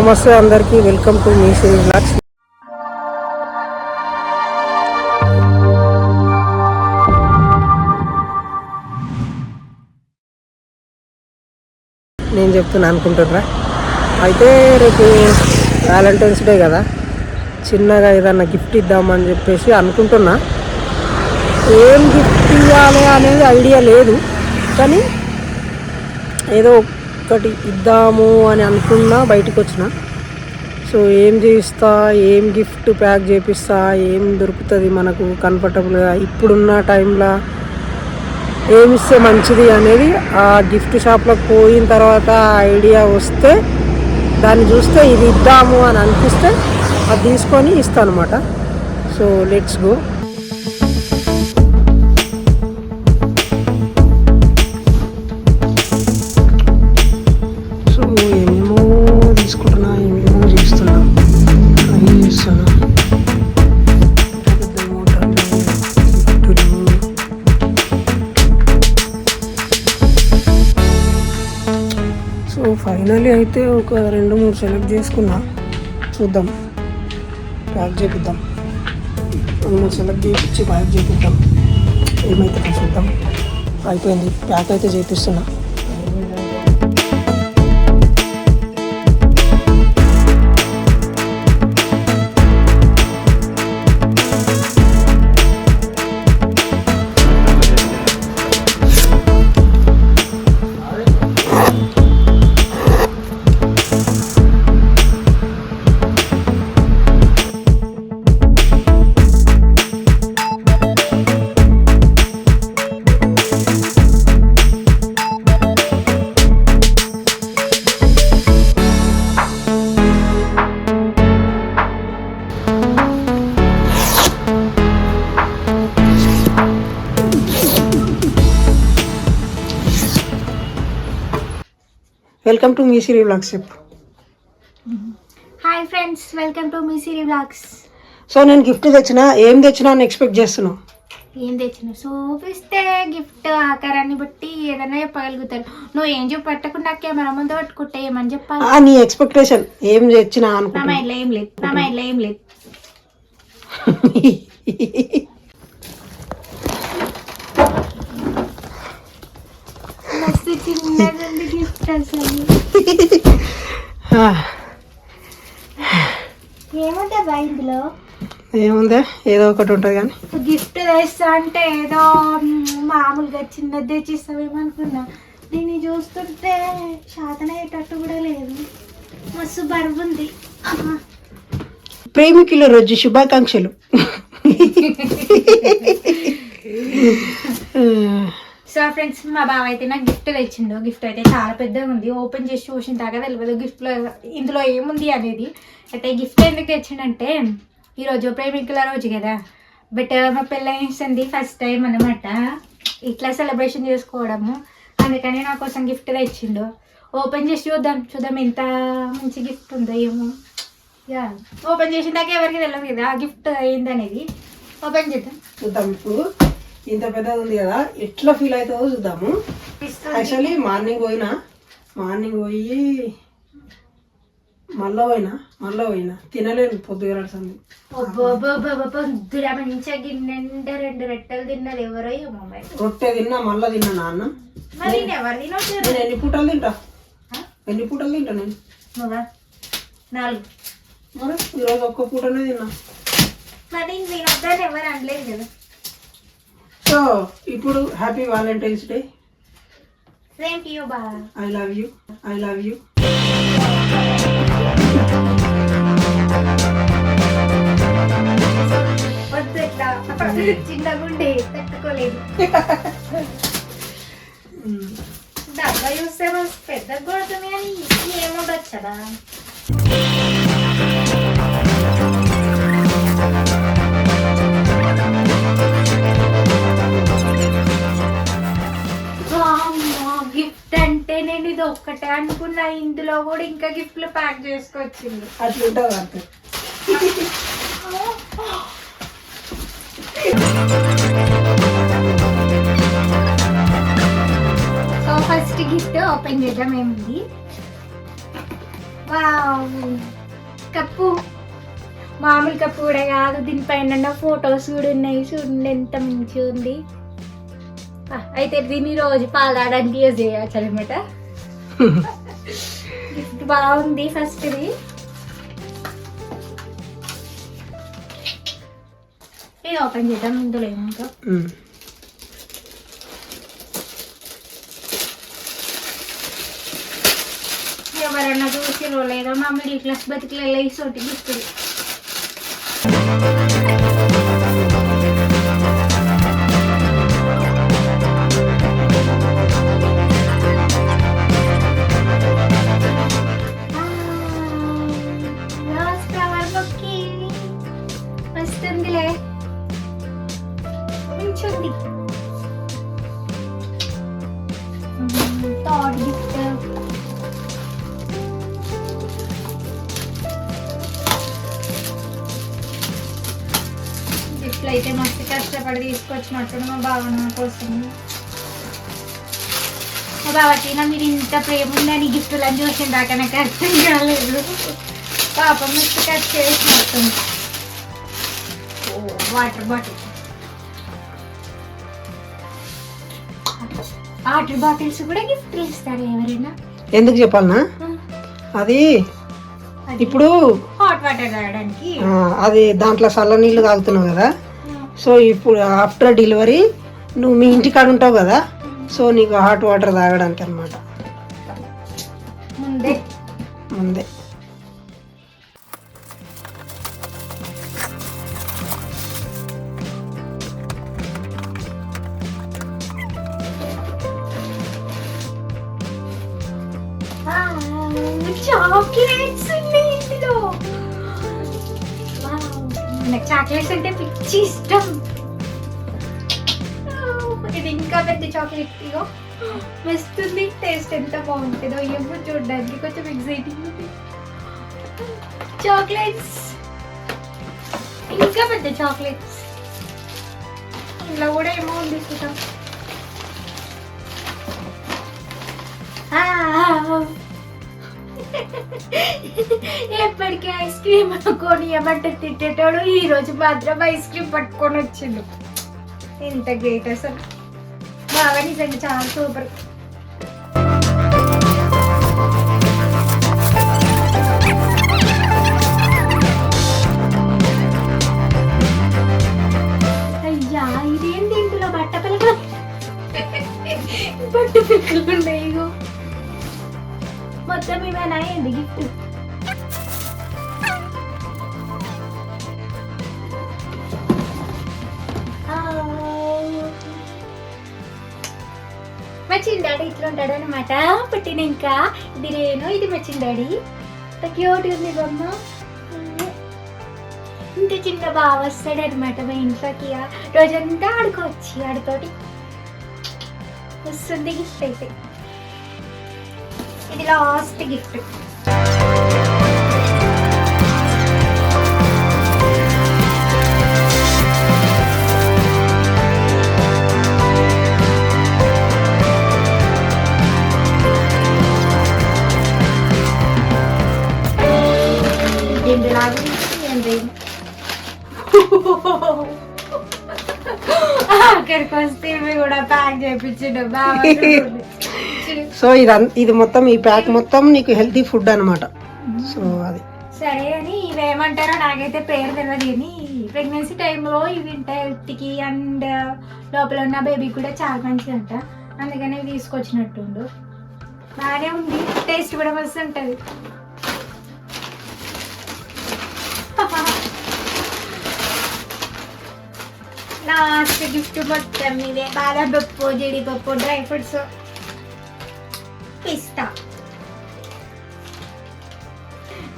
నమస్తే అందరికీ welcome to మీ శ్రీ బ్లాగ్స్ నేను చెప్తున్నా అనుకుంటున్నా అయితే రేపు వ్యాలంటైన్స్ డే కదా చిన్నగా ఏదన్నా గిఫ్ట్ ఇద్దామని చెప్పేసి అనుకుంటున్నా. ఏం గిఫ్ట్ ఇవ్వాలి అనేది ఐడియా లేదు కానీ ఏదో ఒక్కటి ఇద్దాము అని అనుకున్నా బయటకు వచ్చిన. సో ఏం చేయిస్తా ఏం గిఫ్ట్ ప్యాక్ చేపిస్తా ఏం దొరుకుతుంది మనకు కంఫర్టబుల్గా ఇప్పుడున్న టైంలో ఏమిస్తే మంచిది అనేది ఆ గిఫ్ట్ షాప్లోకి పోయిన తర్వాత ఐడియా వస్తే దాన్ని చూస్తే ఇది ఇద్దాము అని అనిపిస్తే అది తీసుకొని ఇస్తాను అనమాట సో లెట్స్ గో. అయితే ఒక రెండు మూడు సెలెక్ట్ చేసుకున్నా. చూద్దాం. ప్యాక్ చేపిద్దాం. రెండు మూడు సెలెక్ట్ చేయించి ప్యాక్ చేపిద్దాం. ఏమైతే చూద్దాం. అయిపోయింది. ప్యాక్ అయితే చేపిస్తున్నా. వెల్కమ్ టు మీ సిరీ బ్లాగ్స్ చెప్పు హాయ్ ఫ్రెండ్స్ వెల్కమ్ టు మీ సిరీ బ్లాగ్స్ సో నేను గిఫ్ట్ తెచ్చిన ఏం తెచ్చినా అని ఎక్స్పెక్ట్ చేస్తున్నావు? ఏం తెచ్చిన? చూపిస్తే గిఫ్ట్ ఆకారాన్ని బట్టి ఏదైనా చెప్పగలుగుతారు నువ్వు ఏం చెప్పు పట్టకుండా కెమెరా ముందు పట్టుకుంటే ఏమని చెప్పాలి? ఆ, నీ ఎక్స్పెక్టేషన్ ఏం తెచ్చినా నా మైండ్లో ఏం లేదు నా మైండ్లో ఏం లేదు. మస్తు చిన్నది. ఏముందే? ఏదో ఒకటి ఉంటుంది కానీ. గిఫ్ట్ తెస్తా అంటే ఏదో మామూలుగా చిన్నది తెచ్చిస్తావేమనుకున్నా. దీన్ని చూస్తుంటే శాతం అయ్యేటట్టు కూడా లేదు. మస్తు బరువు ఉంది. ప్రేమికుల రోజు శుభాకాంక్షలు. ఫ్రెండ్స్ మా బావ అయితే నాకు గిఫ్ట్ తెచ్చిండు. గిఫ్ట్ అయితే చాలా పెద్దగా ఉంది. ఓపెన్ చేసి చూసిన దాకా తెలియదు గిఫ్ట్లో ఇందులో ఏముంది అనేది. అయితే గిఫ్ట్ ఎందుకు తెచ్చిండంటే ఈరోజు ప్రేమికుల రోజు కదా. బట్ మా పెళ్ళి ఫస్ట్ టైం అనమాట ఇట్లా సెలబ్రేషన్ చేసుకోవడము. అందుకని నా కోసం గిఫ్ట్ తెచ్చిండు. ఓపెన్ చేసి చూద్దాం. చూద్దాం ఎంత మంచి గిఫ్ట్ ఉందో ఏమో. యా. ఓపెన్ చేసిన దాకా ఎవరికి తెలియదు కదా ఆ గిఫ్ట్ ఏందనేది. ఓపెన్ చేద్దాం. చూద్దాం ఇప్పుడు. ఇంత పెద్దది ఉంది కదా ఎట్లా ఫీల్ అవుతుందో చూద్దాము. యాక్చువల్లీ మార్నింగ్ పోయినా మార్నింగ్ పోయి మళ్ళా పోయినా మళ్ళా పోయినా. తినలేను గిన్నె నిండా రెండు రెట్టలు ఎవరో రొట్టె తిన్నా మళ్ళా తిన్నా నాన్న. మరి నేను ఎన్ని పూటలు తింటా? ఎన్ని పూటలు తింటా నేను? నాలుగు. మరి ఈరోజు ఒక్క పూటనే తిన్నా. మరి నేను వద్దని ఎవరు అనలేదు కదా. సో ఇప్పుడు happy valentine's day. Same to you బా I love you I love you. చిన్నగుండే తట్టుకోలేదు డబ్బా చూస్తే పెద్దగా కొడుతుంది కానీ ఏముండొచ్చు ఒక్కటే అనుకున్నా ఇందులో కూడా ఇంకా గిఫ్ట్లు ప్యాక్ చేసుకొచ్చింది. అట్లా ఉంటుంది అంతే సో ఫస్ట్ గిఫ్ట్ ఓపెన్ చేద్దాం ఏమిది వావ్. కప్పు. మామూలు కప్పు కూడా కాదు దీనిపైన ఫొటోస్ కూడా ఉన్నాయి. చూడండి ఎంత మంచిగా ఉంది అయితే దీన్ని రోజు పాలాడడానికి యూజ్ చేయవచ్చు అనమాట గిఫ్ట్ బాగుంది ఫస్ట్ ఇది. ఇది ఓపెన్ చేద్దాం ఇందులో ఉమ్. ఎవరన్నా చూసిరో లేదో మా మిడిల్ క్లాస్ బతికిలలో ఈ సోటి గిఫ్ట్ అయితే మస్తు కష్టపడి తీసుకొచ్చినట్టు మా బావన్న కోసం. మా నా మీరు ఇంత ప్రేమ ఉందని గిఫ్ట్లు అని చూసిన దాకా నాకు అర్థం కాలేదు. పాపం మస్తు కట్ చేసినట్టుంది వాటర్ బాటిల్. వాటర్ బాటిల్స్ కూడా గిఫ్ట్లు ఇస్తారు ఎవరైనా. ఎందుకు చెప్పాలనా? అది ఇప్పుడు హాట్ వాటర్ తాగడానికి. అది దాంట్లో చల్ల నీళ్ళు తాగుతున్నావు కదా? సో ఇప్పుడు ఆఫ్టర్ డెలివరీ నువ్వు మీ ఇంటికాడ ఉంటావు కదా సో నీకు హాట్ వాటర్ తాగడానికి అనమాట ముందే. ముందే. నాకు చాక్లెట్స్ అంటే పిచ్చి ఇష్టం. ఇది ఇంకా పెద్ద చాక్లెట్. ఇగో వస్తుంది టేస్ట్ ఎంత బాగుంటుందో ఏమో చూడడానికి కొంచెం ఎగ్జైటింగ్ ఉంది. చాక్లెట్స్. ఇంకా పెద్ద చాక్లెట్స్. ఇంట్లో కూడా ఏమో ఉంది చూద్దాం. Ah. ఎప్పటికీ ఐస్ క్రీమ్ కొని ఏమంటే తిట్టేటోడు ఈ రోజు మాత్రం ఐస్ క్రీమ్ పట్టుకొని వచ్చిండు. ఎంత గ్రేట్ అసలు. బాగా నిజంగా చాలా సూపర్. అయ్యా ఇదేంటి ఇందులో బట్ట పిల్లలు బట్ట పిల్లలు ఉన్నాయి మొత్తం ఇవేనా ఏంది గిఫ్ట్ మా డాడీ ఇట్లా ఉంటాడు అనమాట పుట్టిన ఇంకా. ఇది నేను ఇది మా డాడీ. క్యూట్ ఉంది బొమ్మ. ఇంత చిన్న బావ వస్తాడు అనమాట మా ఇంట్లోకి. రోజంతా ఆడుకోవచ్చు ఆడుతోటి. వస్తుంది గిఫ్ట్ అయితే. ఇది లాస్ట్ గిఫ్ట్ ఇందులాగా ఏంటి అక్కడికి వస్తే సో ఇది అన్- ఇది మొత్తం ఈ ప్యాక్ మొత్తం నీకు హెల్తీ ఫుడ్ అనమాట సో అది. సరే అని ఇవేమంటారో నాకైతే పేరు తెలియదు కానీ ప్రెగ్నెన్సీ టైంలో ఇవి హెల్త్కి అండ్ లోపల ఉన్న బేబీ కూడా చాలా మంచిది అంట అందుకని తీసుకొచ్చినట్టుండు. బాగానే ఉంది. టేస్ట్ కూడా మస్తు ఉంటుంది. లాస్ట్ గిఫ్ట్ మొత్తం ఇదే. బాదం పప్పు జీడిపప్పు డ్రై ఫ్రూట్స్. పిస్తా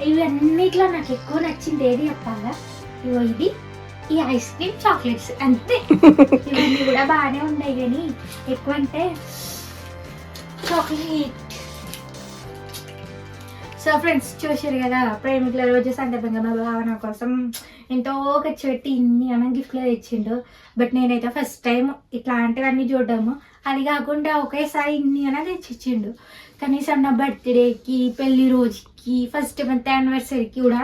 ఇవన్నిట్లో నాకు ఎక్కువ నచ్చింది ఏది చెప్పాలా? ఇవో ఇది. ఈ ఐస్ క్రీమ్ చాక్లెట్స్ అంతే. ఇవన్నీ కూడా బాగానే ఉన్నాయి కానీ ఎక్కువ అంటే చాక్లెట్. సో ఫ్రెండ్స్ చూసారు కదా ప్రేమికుల రోజు సందర్భంగా మా భావన కోసం ఎంతో ఖర్చు పెట్టి ఇన్ని అన్న గిఫ్ట్లు తెచ్చిండు. బట్ నేనైతే ఫస్ట్ టైం ఇట్లాంటివన్నీ చూడడము. అది కాకుండా ఒకేసారి ఇన్ని అన్న తెచ్చిచ్చిండు. కనీసం నా బర్త్డేకి పెళ్ళి రోజుకి ఫస్ట్ మంత్ యానివర్సరీకి కూడా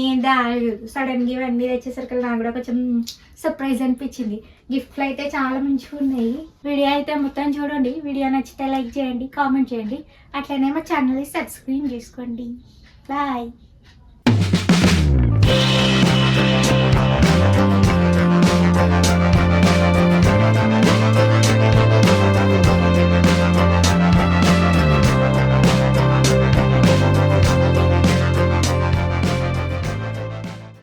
ఏం దాలేదు. సడన్గా ఇవన్నీ తెచ్చేసరికి నాకు కూడా కొంచెం సర్ప్రైజ్ అనిపించింది. గిఫ్ట్లు అయితే చాలా మంచిగా ఉన్నాయి. వీడియో అయితే మొత్తం చూడండి. వీడియో నచ్చితే లైక్ చేయండి కామెంట్ చేయండి. అట్లనే మా ఛానల్ని సబ్స్క్రైబ్ చేసుకోండి. బాయ్